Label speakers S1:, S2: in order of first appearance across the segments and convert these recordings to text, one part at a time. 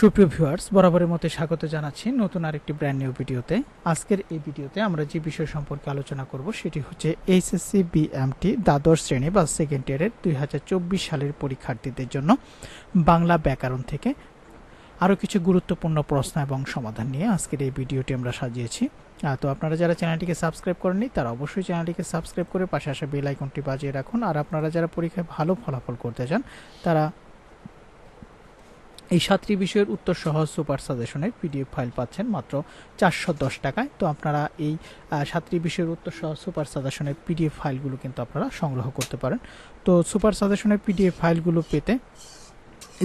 S1: সুপ্রিয় ভিউয়ার্স, বরাবরের মতো স্বাগত জানাচ্ছি নতুন আরেকটি ব্র্যান্ড নিউ ভিডিওতে। আজকের এই ভিডিওতে আমরা যে বিষয় সম্পর্কে আলোচনা করব সেটি হচ্ছে এইচএসসি বিএমটি দ্বাদশ শ্রেণি বা সেকেন্ড ইয়ারের দু হাজার চব্বিশ সালের পরীক্ষার্থীদের জন্য বাংলা ব্যাকরণ থেকে আরও কিছু গুরুত্বপূর্ণ প্রশ্ন এবং সমাধান নিয়ে আজকের এই ভিডিওটি আমরা সাজিয়েছি। তো আপনারা যারা চ্যানেলটিকে সাবস্ক্রাইব করেননি, তারা অবশ্যই চ্যানেলটিকে সাবস্ক্রাইব করে পাশে আসা বেল আইকনটি বাজিয়ে রাখুন। আর আপনারা যারা পরীক্ষায় ভালো ফলাফল করতে চান, তারা এই সাতটি বিষয়ের উত্তর সহ সুপার সাজেশনের পিডিএফ ফাইল পাচ্ছেন মাত্র চারশো দশ টাকায়। তো আপনারা এই সাতটি বিষয়ের উত্তর সহ সুপার সাজেশনের পিডিএফ ফাইলগুলো কিন্তু আপনারা সংগ্রহ করতে পারেন। তো সুপার সাজেশনের পিডিএফ ফাইলগুলো পেতে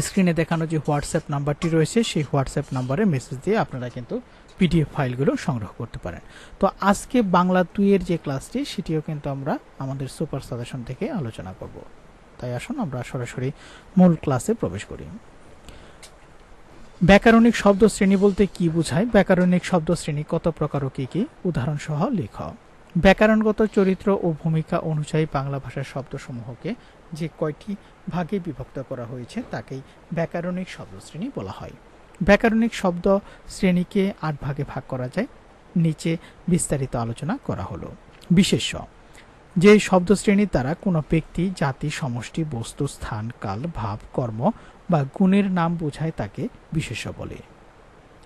S1: স্ক্রিনে দেখানো যে হোয়াটসঅ্যাপ নাম্বারটি রয়েছে, সেই হোয়াটসঅ্যাপ নাম্বারে মেসেজ দিয়ে আপনারা কিন্তু পিডিএফ ফাইলগুলো সংগ্রহ করতে পারেন। তো আজকে বাংলা দুইয়ের যে ক্লাসটি, সেটিও কিন্তু আমরা আমাদের সুপার সাজেশন থেকে আলোচনা করব। তাই আসুন আমরা সরাসরি মূল ক্লাসে প্রবেশ করি। ব্যাকরণিক শব্দ শ্রেণি বলতে কি বোঝায়? ব্যাকরণিক শব্দ শ্রেণি কত প্রকার ও কি কি? উদাহরণ সহ লেখ। ব্যাকরণগত চরিত্র ও ভূমিকা অনুযায়ী বাংলা ভাষার শব্দসমূহকে যে কয়টি ভাগে বিভক্ত করা হয়েছে তাকেই ব্যাকরণিক শব্দ শ্রেণি বলা হয়। ব্যাকরণিক শব্দ শ্রেণীকে আট ভাগে ভাগ করা যায়। নিচে বিস্তারিত আলোচনা করা হলো। বিশেষ্য যে শব্দ শ্রেণির দ্বারা কোনো ব্যক্তি, জাতি, সমষ্টি, বস্তু, স্থান, কাল, ভাব, কর্ম বা গুণের নাম বোঝায় তাকে বিশেষ্য বলে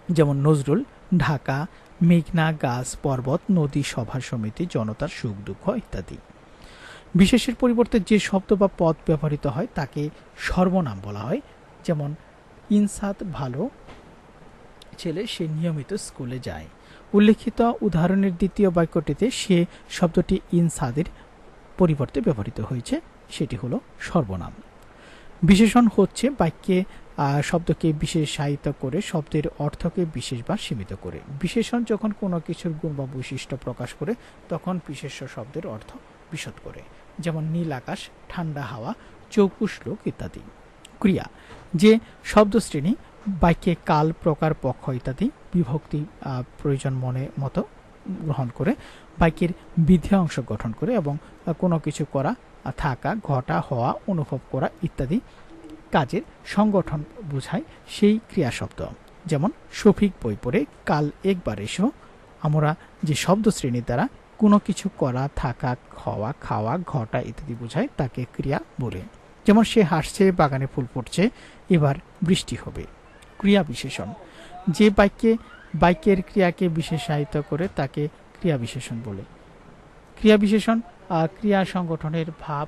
S1: যেমন নজরুল, ঢাকা, মেঘনা, গাছ, পর্বত, নদী, সভা, সমিতি, জনতার সুখ, দুঃখ ইত্যাদি। বিশেষের পরিবর্তে যে শব্দ বা পদ ব্যবহৃত হয় তাকে সর্বনাম বলা হয়। যেমন ইনসাত ভালো ছেলে, সে নিয়মিত স্কুলে যায়। উল্লেখিত উদাহরণের দ্বিতীয় বাক্যটিতে সে শব্দটি ইনসাদের পরিবর্তে ব্যবহৃত হয়েছে, সেটি হলো সর্বনাম। বিশেষণ হচ্ছে বাক্যে শব্দকে বিশেষায়িত করে, শব্দের অর্থকে বিশেষ বা সীমিত করে। বিশেষণ যখন কোনো কিছুর গুণ বা বৈশিষ্ট্য প্রকাশ করে, তখন বিশেষ্য শব্দের অর্থ বিশদ করে। যেমন নীল আকাশ, ঠান্ডা হাওয়া, চৌকুশ লোক ইত্যাদি। ক্রিয়া, যে শব্দ শ্রেণি বাক্যে কাল প্রকার পক্ষ ইত্যাদি বিভক্তি প্রয়োজন মনে মতো গ্রহণ করে বাক্যের বিধি অংশ গঠন করে এবং কোনো কিছু করা থাকা, ঘটা, হওয়া, অনুভব করা ইত্যাদি কাজের সংগঠন বোঝায় সেই ক্রিয়া শব্দ যেমন শফিক বই পড়ে, কাল একবার এসো। আমরা যে শব্দ শ্রেণির দ্বারা কোনো কিছু করা, থাকা, হওয়া, খাওয়া, ঘটা ইত্যাদি বোঝায়, তাকে ক্রিয়া বলে। যেমন, সে হাসছে, বাগানে ফুল ফুটছে, এবার বৃষ্টি হবে। ক্রিয়া বিশেষণ যে বাক্যে, বাক্যের ক্রিয়াকে বিশেষায়িত করে তাকে ক্রিয়া বিশেষণ বলে। ক্রিয়া বিশেষণ ক্রিয়া সংগঠনের ভাব,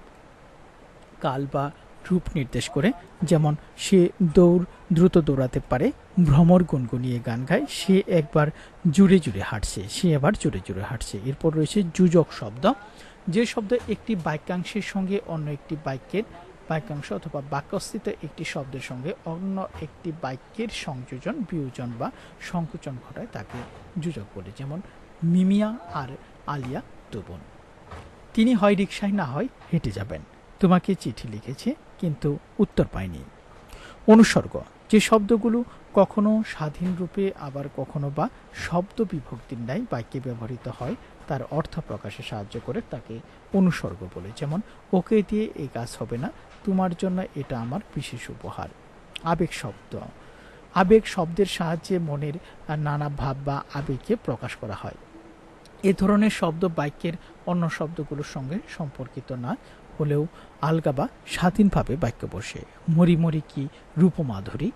S1: কাল বা রূপ নির্দেশ করে। যেমন, সে দৌড় দ্রুত দৌড়াতে পারে, ভ্রমর গুনগুনিয়ে গান গায়, সে একবার জুড়ে জুড়ে হাঁটছে, সে এবার জুড়ে জুড়ে হাঁটছে। এরপর রয়েছে যুজক শব্দ। যে শব্দ একটি বাক্যাংশের সঙ্গে অন্য একটি বাক্যের বাক্যাংশ অথবা বাক্যস্থিত একটি শব্দের সঙ্গে অন্য একটি বাক্যের সংযোজন, বিয়োজন বা সংকোচন ঘটায় তাকে যুজক বলে, যেমন মিমিয়া আর আলিয়া দুবন। তিনি হয় রিক্সায় না হয় হেঁটে যাবেন। তোমাকে চিঠি লিখেছে, কিন্তু উত্তর পায়নি অনুসর্গ যে শব্দগুলো কখনো স্বাধীন রূপে, আবার কখনো বা শব্দ বিভক্তির ন্যায় বাক্যে ব্যবহৃত হয়, তার অর্থ প্রকাশে সাহায্য করে তাকে অনুসর্গ বলে। যেমন, ওকে দিয়ে এই কাজ হবে না, তোমার জন্য এটা আমার বিশেষ উপহার। আবেগ শব্দ। আবেগ শব্দের সাহায্যে মনের নানা ভাব বা আবেগকে প্রকাশ করা হয়। এ ধরনের শব্দ বাক্যের অন্য শব্দগুলোর সঙ্গে সম্পর্কিত না, হলেও আলগা বা স্বাধীনভাবে বাক্য বসে। মরি মরি কি রূপমাধুরী?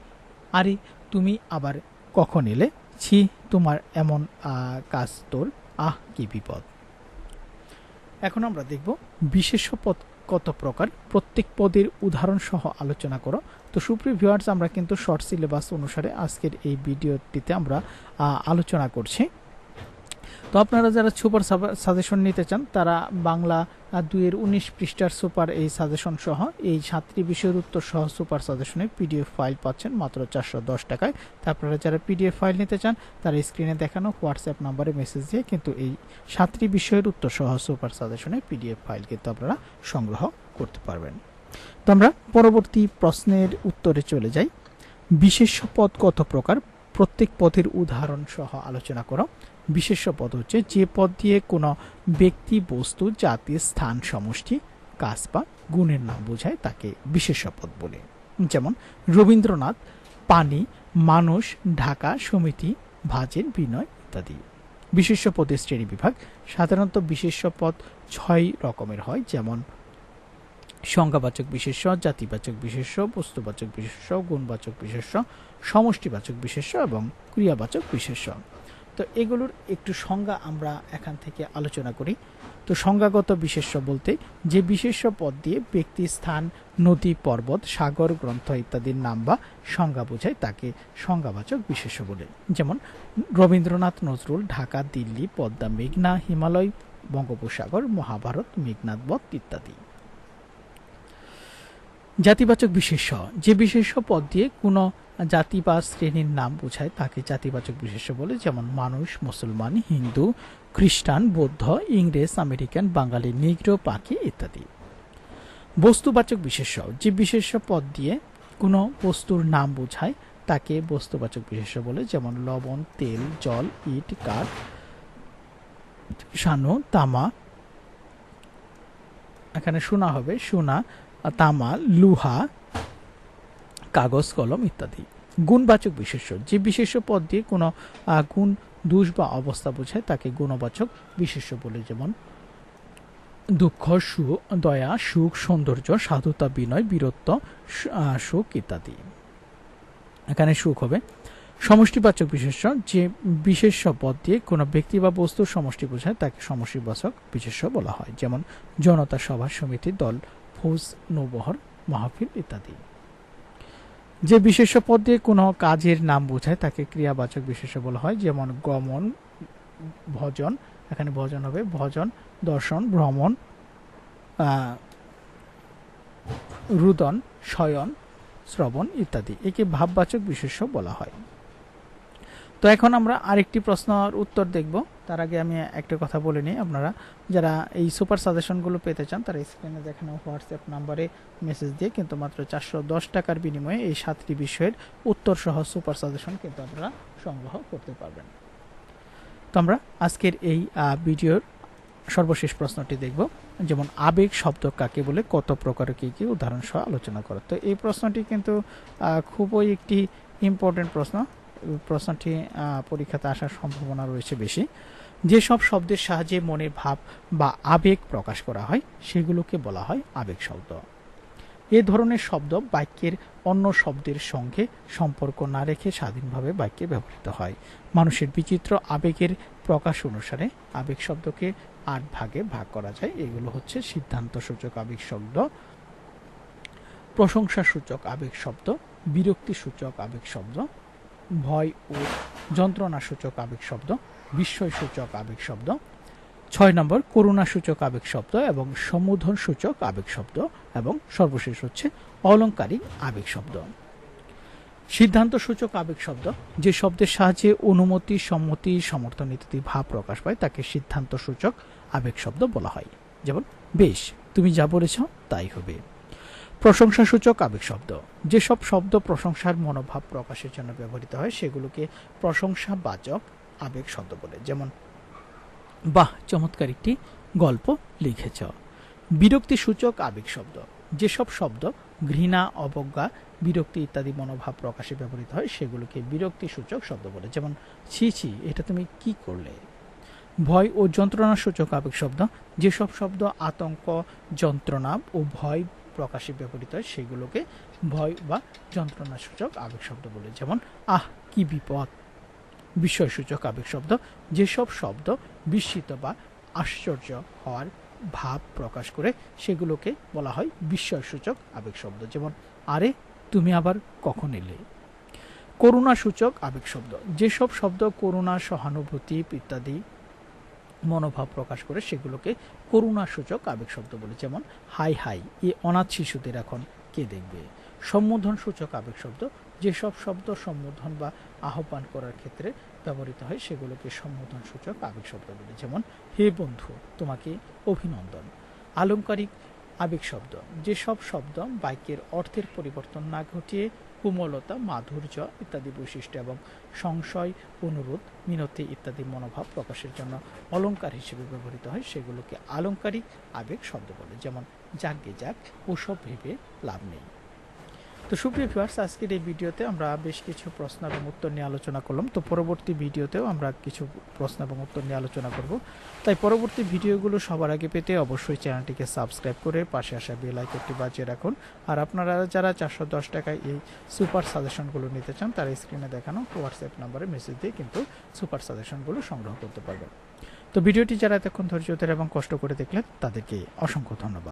S1: আরে, তুমি আবার কখন এলে? ছি, তোমার এমন কাজ তোর। আহ, কি বিপদ। এখন আমরা দেখব বিশেষ্য পদ কত প্রকার? প্রত্যেক পদের উদাহরণ সহ আলোচনা করো। তো সুপ্রিয় ভিউয়ার্স আমরা কিন্তু শর্ট সিলেবাস অনুসারে আজকের এই ভিডিওটিতে আমরা আলোচনা করছি। তো আপনারা যারা সুপার সাজেশন নিতে চান, তারা বাংলা দুইয়ের উনিশ পৃষ্ঠার সুপার এই সাজেশন সহ এই সাতটি বিষয়ের উত্তর সহ সুপার সাজেশনের পিডিএফ ফাইল পাচ্ছেন মাত্র চারশো দশ টাকায়। তা আপনারা যারা পিডিএফ ফাইল নিতে চান, তারা স্ক্রিনে দেখানো হোয়াটসঅ্যাপ নাম্বারে মেসেজ দিয়ে কিন্তু এই সাতটি বিষয়ের উত্তর সহ সুপার সাজেশনের পিডিএফ ফাইল কিন্তু আপনারা সংগ্রহ করতে পারবেন। তো আমরা পরবর্তী প্রশ্নের উত্তরে চলে যাই। বিশেষ পদ কত প্রকার? প্রত্যেক পথের উদাহরণ সহ আলোচনা করো। বিশেষ্য পদ হচ্ছে যে পদ দিয়ে কোনো ব্যক্তি, বস্তু, জাতি, স্থান, সমষ্টি, কাজ বা গুণের নাম বোঝায় তাকে বিশেষ্য পদ বলে। যেমন রবীন্দ্রনাথ, পানি, মানুষ, ঢাকা, সমিতি, ভাজের বিনয় ইত্যাদি। বিশেষ্য পদের শ্রেণি বিভাগ সাধারণত বিশেষ্য পদ ছয় রকমের হয়, যেমন সংজ্ঞাবাচক বিশেষ্য, জাতিবাচক বিশেষ্য, বস্তুবাচক বিশেষ্য, গুণবাচক বিশেষ্য, সমষ্টিবাচক বিশেষ্য এবং ক্রিয়াবাচক বিশেষ্য। তো এগুলোর একটু সংজ্ঞা আমরা এখান থেকে আলোচনা করি। তো সংজ্ঞাগত বিশেষ্য বলতে, যে বিশেষ্য পদ দিয়ে ব্যক্তি, স্থান, নদী, পর্বত, সাগর, গ্রন্থ ইত্যাদির নাম বা সংজ্ঞা বোঝায়, তাকে সংজ্ঞাবাচক বিশেষ্য বলে। যেমন, রবীন্দ্রনাথ নজরুল, ঢাকা, দিল্লি, পদ্মা, মেঘনা, হিমালয়, বঙ্গোপসাগর, মহাভারত, মেঘনাথ বধ ইত্যাদি। জাতিবাচক বিশেষ্য। যে বিশেষ্য পদ দিয়ে কোনো জাতি বা শ্রেণির নাম বোঝায়, তাকে জাতিবাচক বিশেষ্য বলে, যেমন মানুষ, মুসলমান, হিন্দু, খ্রিস্টান, বৌদ্ধ, ইংরেজ, আমেরিকান, বাঙালি, নিগ্র, পাখি ইত্যাদি। বস্তুবাচক বিশেষ্য। যে বিশেষ্য পদ দিয়ে কোনো বস্তুর নাম বোঝায়, তাকে বস্তুবাচক বিশেষ্য বলে, যেমন লবণ, তেল, জল, ইট, কাঠ শানু তামা। এখানে সোনা হবে, সোনা তামা, লুহা, কাগজ, কলম ইত্যাদি। গুণবাচক বিশেষ্য। যে বিশেষ্য পদ দিয়ে কোনো গুণ, দোষ বা অবস্থা বোঝায়, তাকে গুণবাচক বিশেষ্য বলে যেমন, দুঃখ, সুখ, দয়া, সুখ, সৌন্দর্য, সাধুতা, বিনয়, বীরত্ব সুখ ইত্যাদি। এখানে সুখ হবে। সমষ্টিবাচক বিশেষ্য। যে বিশেষ্য পদ দিয়ে কোনো ব্যক্তি বা বস্তুর সমষ্টি বোঝায়, তাকে সমষ্টিবাচক বিশেষ্য বলা হয়। যেমন, জনতা, সভা, সমিতি, দল ফৌজ, নৌবহর, মাহফিল ইত্যাদি। যে বিশেষ্য পদ দিয়ে কোনো কাজের নাম বোঝায়, তাকে ক্রিয়াবাচক বিশেষ্য বলা হয়। যেমন গমন, ভজন, এখানে ভজন হবে, ভজন, দর্শন, ভ্রমণ রুদন, শয়ন, শ্রবণ ইত্যাদি। একে ভাববাচক বিশেষ্য বলা হয়। তো এখন আমরা আরেকটি প্রশ্নের উত্তর দেখব। তার আগে আমি একটা কথা বলে নিই আপনারা। যারা এই সুপার সাজেশনগুলো পেতে চান, তারা স্ক্রিনে দেখানো হোয়াটসঅ্যাপ নাম্বারে মেসেজ দিয়ে কিন্তু মাত্র চারশো দশ টাকার বিনিময়ে এই সাতটি বিষয়ের উত্তর সহ সুপার সাজেশন কিন্তু আপনারা সংগ্রহ করতে পারবেন। তো আমরা আজকের এই ভিডিওর সর্বশেষ প্রশ্নটি দেখব। যেমন, আবেগ শব্দ কাকে বলে? কত প্রকার কী কী উদাহরণ সহ আলোচনা করা। তো এই প্রশ্নটি কিন্তু খুবই একটি ইম্পর্টেন্ট প্রশ্ন। প্রশ্নটি পরীক্ষাতে আসার সম্ভাবনা রয়েছে বেশি। যেসব শব্দের সাহায্যে মনের ভাব বা আবেগ প্রকাশ করা হয়, সেগুলোকে বলা হয় আবেগ শব্দ। এ ধরনের শব্দ বাক্যের অন্য শব্দের সঙ্গে সম্পর্ক না রেখে স্বাধীনভাবে বাক্যে ব্যবহৃত হয়। মানুষের বিচিত্র আবেগের প্রকাশ অনুসারে আবেগ শব্দকে আট ভাগে ভাগ করা যায়। এগুলো হচ্ছে সিদ্ধান্ত সূচক আবেগ শব্দ প্রশংসা সূচক আবেগ শব্দ বিরক্তি সূচক আবেগ শব্দ ভয় ও যন্ত্রণা সূচক আবেগ শব্দ বিস্ময় সূচক আবেগ শব্দ, ছয় নম্বর করুণা সূচক আবেগ শব্দ এবং সম্বোধন সূচক আবেগ শব্দ এবং সর্বশেষ হচ্ছে অলংকারিক আবেগ শব্দ। সিদ্ধান্ত সূচক আবেগ শব্দ, যে শব্দের সাহায্যে অনুমতি, সম্মতি, সমর্থন ইত্যাদি ভাব প্রকাশ পায়, তাকে সিদ্ধান্ত সূচক আবেগ শব্দ বলা হয়। যেমন, বেশ, তুমি যা বলেছ তাই হবে। প্রশংসা সূচক আবেগ শব্দ। যেসব শব্দ প্রশংসার মনোভাব প্রকাশের জন্য ব্যবহৃত হয়, সেগুলোকে প্রশংসা বাচক আবেগ শব্দ বলে। যেমন, বাহ, চমৎকার একটি গল্প লিখেছ। বিরক্তি সূচক আবেগ শব্দ। যেসব শব্দ ঘৃণা, অবজ্ঞা, বিরক্তি ইত্যাদি মনোভাব প্রকাশে ব্যবহৃত হয়, সেগুলোকে বিরক্তি সূচক শব্দ বলে। যেমন, ছি ছি, এটা তুমি কি করলে? ভয় ও যন্ত্রণা সূচক আবেগ শব্দ। যেসব শব্দ আতঙ্ক, যন্ত্রণা ও ভয় প্রকাশে ব্যবহৃত হয়, সেগুলোকে ভয় বা যন্ত্রণা সূচক আবেগ শব্দ বলে। যেমন, আহ, কি বিপদ! বিস্ময়সূচক আবেগ শব্দ, যেসব শব্দ বিস্মিত বা আশ্চর্য হওয়ার ভাব প্রকাশ করে, সেগুলোকে বলা হয় বিস্ময়সূচক আবেগ শব্দ। যেমন, আরে, তুমি আবার কখন এলে? করুণা সূচক আবেগ শব্দ, যেসব শব্দ করুণা, সহানুভূতি ইত্যাদি মনোভাব প্রকাশ করে সেগুলোকে করুণা সূচক আবেগ শব্দ বলে, যেমন হাই হাই, এ অনাথ শিশুদের এখন কে দেখবে? সম্বোধন সূচক আবেগ শব্দ, যেসব শব্দ সম্বোধন বা আহ্বান করার ক্ষেত্রে ব্যবহৃত হয়, সেগুলোকে সম্বোধন সূচক আবেগ শব্দ বলে, যেমন, হে বন্ধু, তোমাকে অভিনন্দন। আলংকারিক আবেগ শব্দ, যেসব শব্দ বাক্যের অর্থের পরিবর্তন না ঘটিয়ে কোমলতা, মাধুর্য ইত্যাদি বৈশিষ্ট্য এবং সংশয়, অনুরোধ, মিনতি ইত্যাদি মনোভাব প্রকাশের জন্য অলঙ্কার হিসেবে ব্যবহৃত হয়। সেগুলোকে আলঙ্কারিক আবেগ শব্দ বলে। যেমন, যাকে যাক, ওসব ভেবে লাভ নেই। তো সুপ্রিয় ভিউয়ার্স আজকের এই ভিডিওতে আমরা বেশ কিছু প্রশ্ন এবং উত্তর নিয়ে আলোচনা করলাম। তো পরবর্তী ভিডিওতেও আমরা কিছু প্রশ্ন এবং উত্তর নিয়ে আলোচনা করব। তাই পরবর্তী ভিডিওগুলো সবার আগে পেতে অবশ্যই চ্যানেলটিকে সাবস্ক্রাইব করে পাশে আসা বেল আইকনটি বাজিয়ে রাখুন। আর আপনারা যারা চারশো দশ টাকায় এই সুপার সাজেশনগুলো নিতে চান, তারা স্ক্রিনে দেখানো হোয়াটসঅ্যাপ নাম্বারে মেসেজ দিয়ে কিন্তু সুপার সাজেশনগুলো সংগ্রহ করতে পারবেন। তো ভিডিওটি যারা এতক্ষণ ধৈর্য ধরে এবং কষ্ট করে দেখলেন, তাদেরকে অসংখ্য ধন্যবাদ।